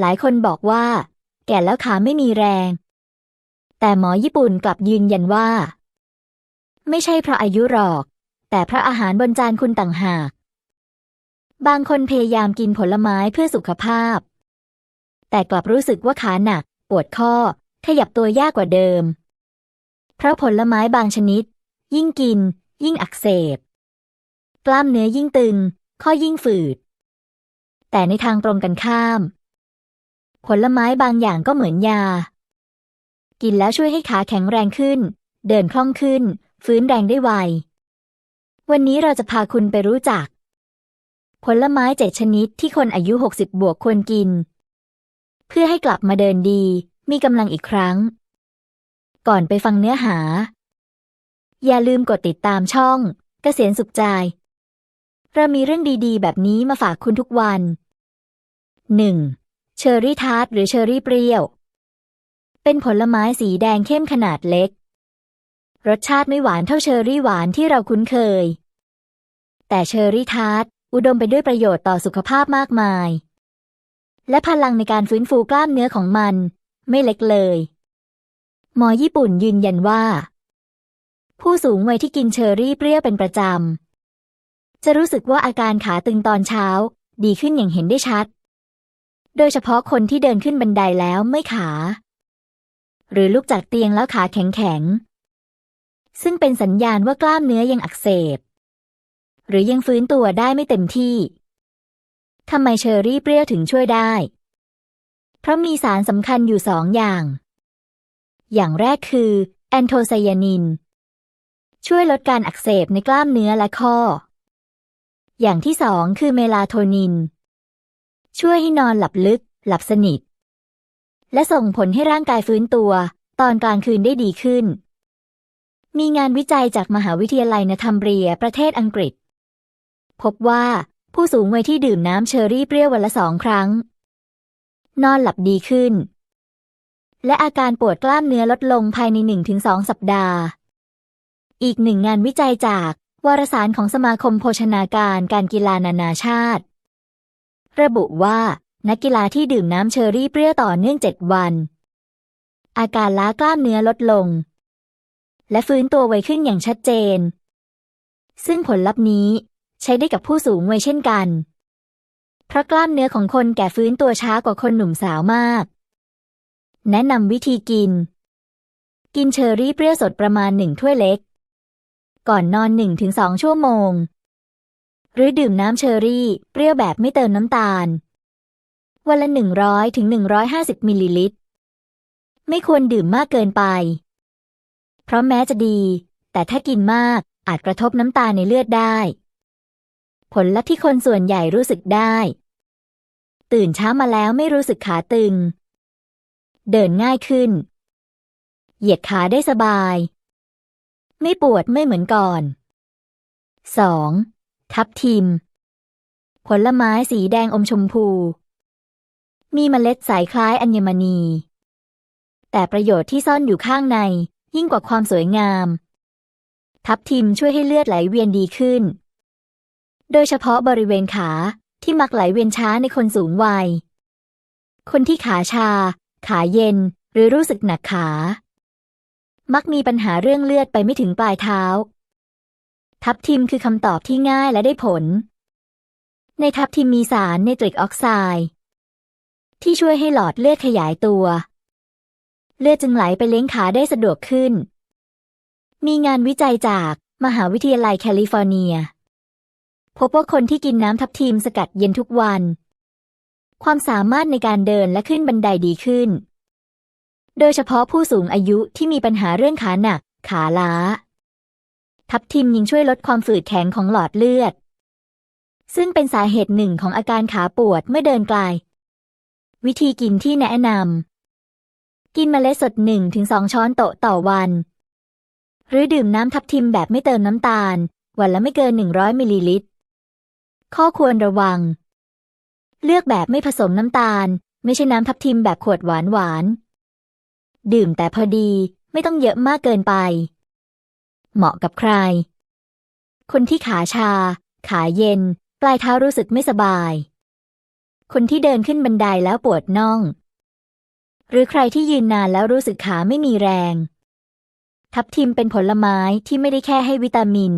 หลายคนบอกว่า แก่แล้วขาไม่มีแรง แต่หมอญี่ปุ่นกลับยืนยันว่า ไม่ใช่เพราะอายุหรอก แต่เพราะอาหารบนจานคุณต่างหาก บางคนพยายามกินผลไม้เพื่อสุขภาพ แต่กลับรู้สึกว่าขาหนัก ปวดข้อ ขยับตัวยากกว่าเดิม เพราะผลไม้บางชนิด ยิ่งกิน ยิ่งอักเสบ กล้ามเนื้อยิ่งตึง ข้อยิ่งฝืด แต่ในทางตรงกันข้าม ผลไม้บางอย่างก็เหมือนยา กินแล้วช่วยให้ขาแข็งแรงขึ้น เดินคล่องขึ้น ฟื้นแรงได้ไว วันนี้เราจะพาคุณไปรู้จัก ผลไม้เจ็ดชนิดที่คนอายุ 60 บวกควรกิน เพื่อให้กลับมาเดินดี มีกำลังอีกครั้ง ก่อนไปฟังเนื้อหา อย่าลืมกดติดตามช่องเกษียณสุขใจ เรามีเรื่องดีๆ แบบนี้มาฝากคุณทุกวัน 1. เชอร์รี่ทาร์ตหรือเชอร์รี่เปรี้ยว เป็นผลไม้สีแดงเข้มขนาดเล็ก รสชาติไม่หวานเท่าเชอร์รี่หวานที่เราคุ้นเคย แต่เชอร์รี่ทาร์ตอุดมไปด้วยประโยชน์ต่อสุขภาพมากมาย และพลังในการฟื้นฟูกล้ามเนื้อของมัน ไม่เล็กเลย หมอญี่ปุ่นยืนยันว่า ผู้สูงวัยที่กินเชอร์รี่เปรี้ยวเป็นประจำจะรู้สึกว่าอาการขาตึงตอนเช้า ดีขึ้นอย่างเห็นได้ชัด โดยเฉพาะคนที่เดินขึ้นบันไดแล้วไม่ขา หรือลุกจากเตียงแล้วขาแข็งๆ ซึ่งเป็นสัญญาณว่ากล้ามเนื้อยังอักเสบ หรือยังฟื้นตัวได้ไม่เต็มที่ทำไมเชอร์รี่เปรี้ยวถึงช่วยได้ เพราะมีสารสำคัญอยู่สองอย่าง อย่างแรกคือ แอนโทไซยานิน ช่วยลดการอักเสบในกล้ามเนื้อและข้อ อย่างที่สองคือเมลาโทนิน ช่วยให้นอนหลับลึก หลับสนิท และส่งผลให้ร่างกายฟื้นตัว ตอนกลางคืนได้ดีขึ้น มีงานวิจัยจากมหาวิทยาลัยนทัมเบรียประเทศอังกฤษ พบว่าผู้สูงวัยที่ดื่มน้ำเชอร์รี่เปรี้ยววันละสองครั้ง นอนหลับดีขึ้น และอาการปวดกล้ามเนื้อลดลงภายใน 1-2 สัปดาห์ อีกหนึ่งงานวิจัยจากวารสารของสมาคมโภชนาการการกีฬานานาชาติ ระบุว่า นักกีฬาที่ดื่มน้ำเชอร์รี่เปรี้ยวต่อเนื่อง7วัน อาการล้ากล้ามเนื้อลดลง และฟื้นตัวไวขึ้นอย่างชัดเจน ซึ่งผลลัพธ์นี้ใช้ได้กับผู้สูงวัยเช่นกัน เพราะกล้ามเนื้อของคนแก่ฟื้นตัวช้ากว่าคนหนุ่มสาวมาก แนะนำวิธีกิน กินเชอร์รี่เปรี้ยวสดประมาณหนึ่งถ้วยเล็ก ก่อนนอนหนึ่งถึงสองชั่วโมง หรือดื่มน้ำเชอรี่ เปรี้ยวแบบไม่เติมน้ำตาล วันละหนึ่งร้อยถึงหนึ่งร้อยห้าสิบมิลลิลิตร ไม่ควรดื่มมากเกินไป เพราะแม้จะดี แต่ถ้ากินมากอาจกระทบน้ำตาลในเลือดได้ ผลลัพธ์ที่คนส่วนใหญ่รู้สึกได้ ตื่นเช้ามาแล้วไม่รู้สึกขาตึง เดินง่ายขึ้น เหยียดขาได้สบาย ไม่ปวดไม่เหมือนก่อน 2. ทับทิม ผลไม้สีแดงอมชมพู มีเมล็ดสายคล้ายอัญมณี แต่ประโยชน์ที่ซ่อนอยู่ข้างในยิ่งกว่าความสวยงาม ทับทิมช่วยให้เลือดไหลเวียนดีขึ้น โดยเฉพาะบริเวณขาที่มักไหลเวียนช้าในคนสูงวัย คนที่ขาชา ขาเย็น หรือรู้สึกหนักขา มักมีปัญหาเรื่องเลือดไปไม่ถึงปลายเท้า ทับทิมคือคำตอบที่ง่ายและได้ผล ในทับทิมมีสารเนตริกออกไซด์ที่ช่วยให้หลอดเลือดขยายตัว เลือดจึงไหลไปเลี้ยงขาได้สะดวกขึ้น มีงานวิจัยจากมหาวิทยาลัยแคลิฟอร์เนีย พบว่าคนที่กินน้ำทับทิมสกัดเย็นทุกวัน ความสามารถในการเดินและขึ้นบันไดดีขึ้น โดยเฉพาะผู้สูงอายุที่มีปัญหาเรื่องขาหนัก ขาล้า ทับทิมยังช่วยลดความฝืดแข็งของหลอดเลือด ซึ่งเป็นสาเหตุหนึ่งของอาการขาปวดเมื่อเดินไกล วิธีกินที่แนะนำ กินเมล็ดสดหนึ่งถึงสองช้อนโต๊ะต่อวัน หรือดื่มน้ำทับทิมแบบไม่เติมน้ำตาล วันละไม่เกิน 100 มิลลิลิตร ข้อควรระวัง เลือกแบบไม่ผสมน้ำตาล ไม่ใช่น้ำทับทิมแบบขวดหวานหวาน ดื่มแต่พอดีไม่ต้องเยอะมากเกินไป เหมาะกับใคร คนที่ขาชา ขาเย็น ปลายเท้ารู้สึกไม่สบาย คนที่เดินขึ้นบันไดแล้วปวดน่อง หรือใครที่ยืนนานแล้วรู้สึกขาไม่มีแรง ทับทิมเป็นผลไม้ที่ไม่ได้แค่ให้วิตามิน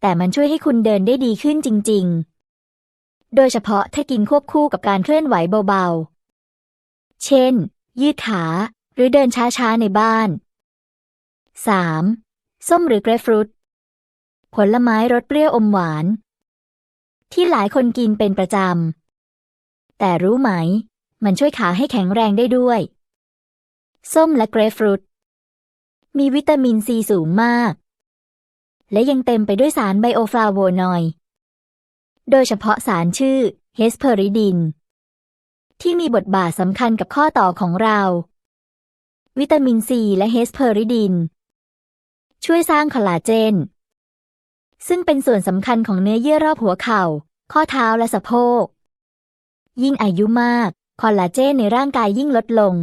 แต่มันช่วยให้คุณเดินได้ดีขึ้นจริง ๆ โดยเฉพาะถ้ากินควบคู่กับการเคลื่อนไหวเบาๆ เช่น ยืดขาหรือเดินช้าๆ ในบ้าน 3. ส้มหรือเกรปฟรุต ผลไม้รสเปรี้ยวอมหวาน ที่หลายคนกินเป็นประจำ แต่รู้ไหม มันช่วยขาให้แข็งแรงได้ด้วย ส้มและเกรปฟรุต มีวิตามินซีสูงมาก และยังเต็มไปด้วยสารไบโอฟลาโวนอยด์โดยเฉพาะสารชื่อเฮสเพอริดิน ที่มีบทบาทสำคัญกับข้อต่อของเรา วิตามินซีและเฮสเพอริดิน ช่วยสร้างคอลลาเจน ซึ่งเป็นส่วนสำคัญของเนื้อเยื่อรอบหัวเข่า ข้อเท้าและสะโพก ยิ่งอายุมาก คอลลาเจนในร่างกายยิ่งลดลง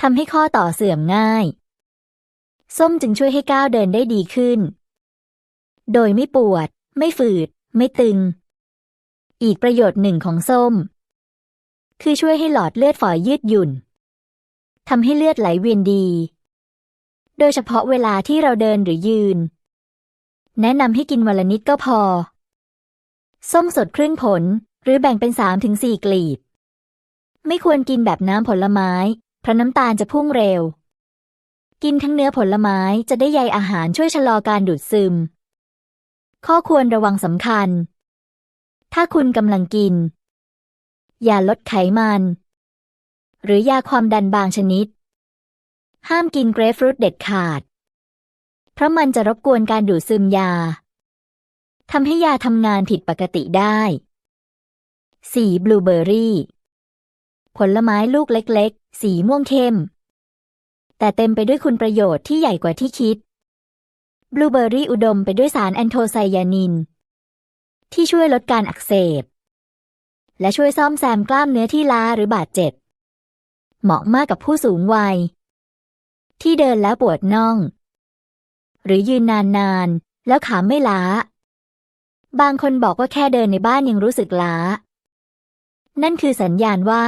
ทำให้ข้อต่อเสื่อมง่าย ส้มจึงช่วยให้ก้าวเดินได้ดีขึ้น โดยไม่ปวด ไม่ฝืด ไม่ตึง อีกประโยชน์หนึ่งของส้ม คือช่วยให้หลอดเลือดฝอยยืดหยุ่นทำให้เลือดไหลเวียนดี โดยเฉพาะเวลาที่เราเดินหรือยืน แนะนำให้กินวันละนิดก็พอ ส้มสดครึ่งผล หรือแบ่งเป็น3าถึงสกลีบ ไม่ควรกินแบบน้ำผลไม้ เพราะน้ำตาลจะพุ่งเร็ว กินทั้งเนื้อผลไม้จะได้ใยอาหารช่วยชะลอการดูดซึม ข้อควรระวังสำคัญ ถ้าคุณกำลังกิน อย่าลดไขมัน หรือยาความดันบางชนิด ห้ามกินเกรฟฟรุตเด็ดขาด เพราะมันจะรบกวนการดูดซึมยาทำให้ยาทำงานผิดปกติได้ สีบลูเบอร์รี่ ผลไม้ลูกเล็กๆ สีม่วงเข้ม แต่เต็มไปด้วยคุณประโยชน์ที่ใหญ่กว่าที่คิด บลูเบอร์รี่อุดมไปด้วยสารแอนโทไซยานิน ที่ช่วยลดการอักเสบ และช่วยซ่อมแซมกล้ามเนื้อที่ล้าหรือบาดเจ็บ เหมาะมากกับผู้สูงวัย ที่เดินแล้วปวดน่อง หรือยืนนานๆ แล้วขาไม่ล้า บางคนบอกว่าแค่เดินในบ้านยังรู้สึกล้า นั่นคือสัญญาณว่า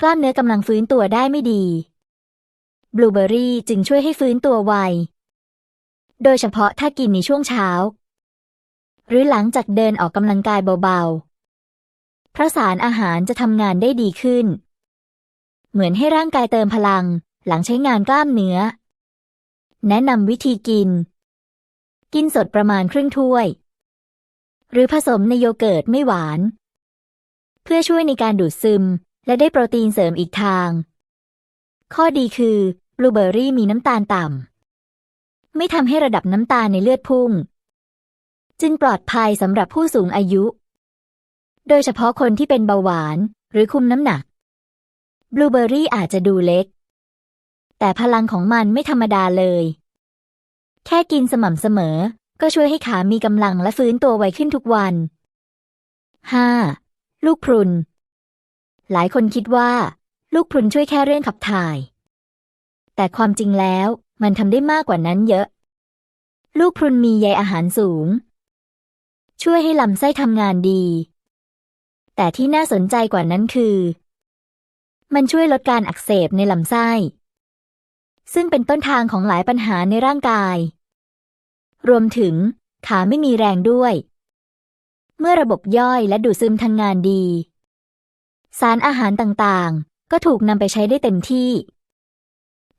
กล้ามเนื้อกำลังฟื้นตัวได้ไม่ดีบลูเบอรี่จึงช่วยให้ฟื้นตัวไว โดยเฉพาะถ้ากินในช่วงเช้า หรือหลังจากเดินออกกำลังกายเบาๆ เพราะสารอาหารจะทำงานได้ดีขึ้น เหมือนให้ร่างกายเติมพลัง หลังใช้งานกล้ามเนื้อ แนะนำวิธีกิน กินสดประมาณครึ่งถ้วย หรือผสมในโยเกิร์ตไม่หวาน เพื่อช่วยในการดูดซึม และได้โปรตีนเสริมอีกทาง ข้อดีคือบลูเบอร์รี่มีน้ำตาลต่ำ ไม่ทำให้ระดับน้ำตาลในเลือดพุ่ง จึงปลอดภัยสำหรับผู้สูงอายุ โดยเฉพาะคนที่เป็นเบาหวานหรือคุมน้ำหนัก บลูเบอร์รี่อาจจะดูเล็ก แต่พลังของมันไม่ธรรมดาเลย แค่กินสม่ำเสมอ ก็ช่วยให้ขามีกำลังและฟื้นตัวไวขึ้นทุกวัน 5. ลูกพรุน หลายคนคิดว่า ลูกพรุนช่วยแค่เรื่องขับถ่าย แต่ความจริงแล้วมันทำได้มากกว่านั้นเยอะ ลูกพรุนมีใยอาหารสูง ช่วยให้ลำไส้ทำงานดี แต่ที่น่าสนใจกว่านั้นคือ มันช่วยลดการอักเสบในลำไส้ ซึ่งเป็นต้นทางของหลายปัญหาในร่างกาย รวมถึง ขาไม่มีแรงด้วย เมื่อระบบย่อยและดูดซึมทำงานดี สารอาหารต่างๆ ก็ถูกนำไปใช้ได้เต็มที่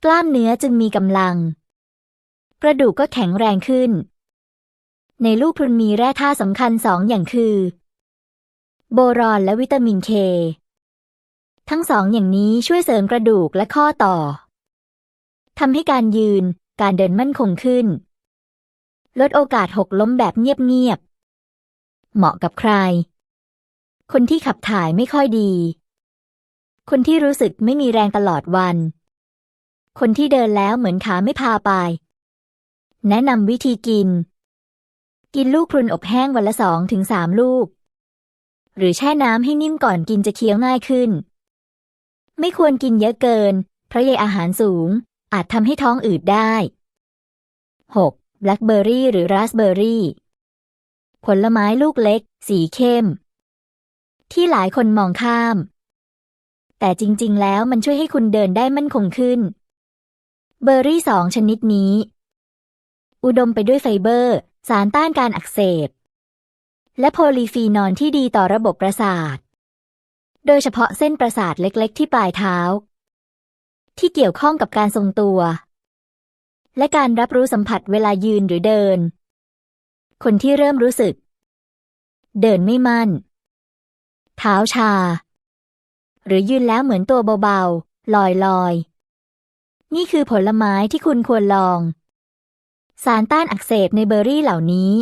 กล้ามเนื้อจึงมีกำลัง กระดูกก็แข็งแรงขึ้น ในลูกพรุนมีแร่ธาตุสำคัญสองอย่างคือ โบรอนและวิตามินเคทั้งสองอย่างนี้ช่วยเสริมกระดูกและข้อต่อ ทำให้การยืน การเดินมั่นคงขึ้น ลดโอกาสหกล้มแบบเงียบๆ เหมาะกับใคร คนที่ขับถ่ายไม่ค่อยดี คนที่รู้สึกไม่มีแรงตลอดวัน คนที่เดินแล้วเหมือนขาไม่พาไป แนะนำวิธีกิน กินลูกพรุนอบแห้งวันละสองถึงสามลูก หรือแช่น้ำให้นิ่มก่อนกินจะเคี้ยวง่ายขึ้น ไม่ควรกินเยอะเกิน เพราะใยอาหารสูง อาจทำให้ท้องอืดได้ 6. แบล็คเบอร์รี่หรือราสเบอร์รี่ ผลไม้ลูกเล็ก สีเข้ม ที่หลายคนมองข้าม แต่จริง ๆ แล้วมันช่วยให้คุณเดินได้มั่นคงขึ้น เบอร์รี่สองชนิดนี้ อุดมไปด้วยไฟเบอร์ สารต้านการอักเสบ และโพลีฟีนอลที่ดีต่อระบบประสาท โดยเฉพาะเส้นประสาทเล็ก ๆ ที่ปลายเท้า ที่เกี่ยวข้องกับการทรงตัว และการรับรู้สัมผัสเวลายืนหรือเดิน คนที่เริ่มรู้สึก เดินไม่มั่น เท้าชา หรือยืนแล้วเหมือนตัวเบาๆ ลอยๆนี่คือผลไม้ที่คุณควรลอง สารต้านอักเสบในเบอร์รี่เหล่านี้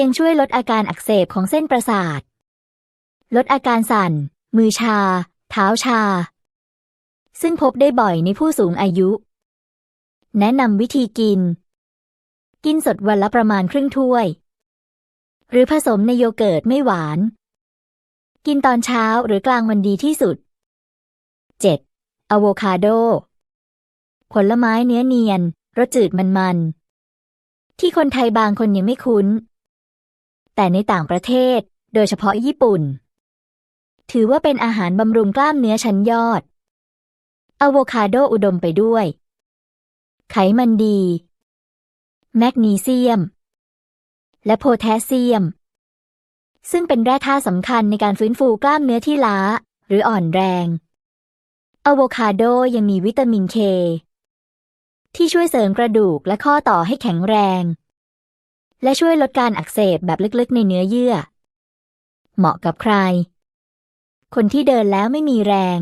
ยังช่วยลดอาการอักเสบของเส้นประสาท ลดอาการสั่น มือชา เท้าชา ซึ่งพบได้บ่อยในผู้สูงอายุ แนะนำวิธีกิน กินสดวันละประมาณครึ่งถ้วย หรือผสมในโยเกิร์ตไม่หวาน กินตอนเช้าหรือกลางวันดีที่สุด 7. อะโวคาโด ผลไม้เนื้อเนียน รสจืดมันๆ ที่คนไทยบางคนยังไม่คุ้น แต่ในต่างประเทศ โดยเฉพาะญี่ปุ่น ถือว่าเป็นอาหารบำรุงกล้ามเนื้อชั้นยอด อะโวคาโดอุดมไปด้วย ไขมันดี แมกนีเซียม และโพแทสเซียม ซึ่งเป็นแร่ธาตุสำคัญในการฟื้นฟูกล้ามเนื้อที่ล้า หรืออ่อนแรงอะโวคาโดยังมีวิตามินเคที่ช่วยเสริมกระดูกและข้อต่อให้แข็งแรง และช่วยลดการอักเสบแบบลึกๆในเนื้อเยื่อ เหมาะกับใคร คนที่เดินแล้วไม่มีแรง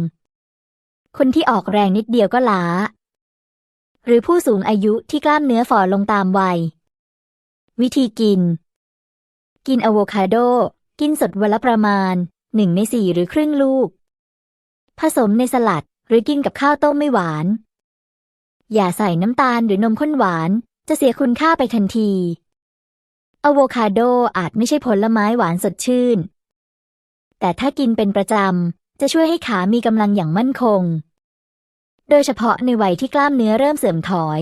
คนที่ออกแรงนิดเดียวก็ล้า หรือผู้สูงอายุที่กล้ามเนื้อฝ่อลงตามวัย วิธีกิน กินอะโวคาโด กินสดวันละประมาณหนึ่งในสี่หรือครึ่งลูก ผสมในสลัดหรือกินกับข้าวต้มไม่หวาน อย่าใส่น้ำตาลหรือนมข้นหวาน จะเสียคุณค่าไปทันทีอะโวคาโดอาจไม่ใช่ผลไม้หวานสดชื่น แต่ถ้ากินเป็นประจำ จะช่วยให้ขามีกำลังอย่างมั่นคง โดยเฉพาะในวัยที่กล้ามเนื้อเริ่มเสื่อมถอย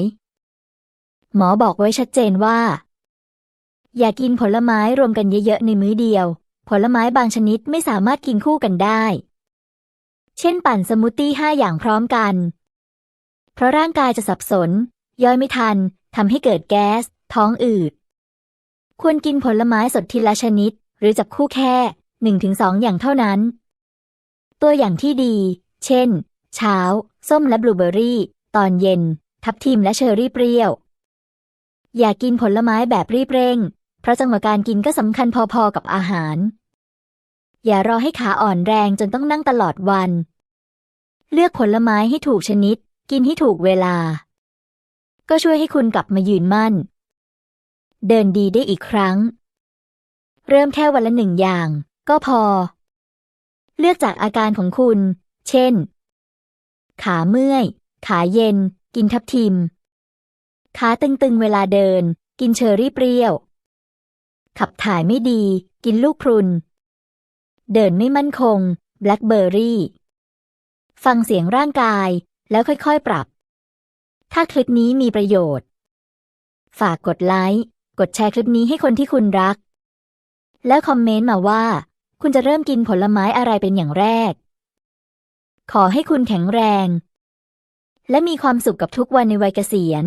หมอบอกไว้ชัดเจนว่า อย่ากินผลไม้รวมกันเยอะๆในมื้อเดียว ผลไม้บางชนิดไม่สามารถกินคู่กันได้ เช่นปั่นสมูทตี้ห้าอย่างพร้อมกัน เพราะร่างกายจะสับสน ย่อยไม่ทันทำให้เกิดแก๊ส ท้องอืด ควรกินผลไม้สดทีละชนิด หรือจับคู่แค่หนึ่งถึงสองอย่างเท่านั้น ตัวอย่างที่ดี เช่น เช้า ส้มและบลูเบอร์รี่ ตอนเย็น ทับทิมและเชอร์รี่เปรี้ยว อย่ากินผลไม้แบบรีบเร่ง เพราะจังหวะการกินก็สำคัญพอๆกับอาหาร อย่ารอให้ขาอ่อนแรงจนต้องนั่งตลอดวัน เลือกผลไม้ให้ถูกชนิด กินให้ถูกเวลา ก็ช่วยให้คุณกลับมายืนมั่น เดินดีได้อีกครั้ง เริ่มแค่วันละหนึ่งอย่าง ก็พอ เลือกจากอาการของคุณ เช่น ขาเมื่อย ขาเย็น กินทับทิม ขาตึงๆเวลาเดิน กินเชอร์รี่เปรี้ยว ขับถ่ายไม่ดี กินลูกพรุน เดินไม่มั่นคง แบล็คเบอร์รี่ ฟังเสียงร่างกายแล้วค่อยๆปรับ ถ้าคลิปนี้มีประโยชน์ ฝากกดไลค์ กดแชร์คลิปนี้ให้คนที่คุณรัก แล้วคอมเมนต์มาว่า คุณจะเริ่มกินผลไม้อะไรเป็นอย่างแรก ขอให้คุณแข็งแรง และมีความสุขกับทุกวันในวัยเกษียณ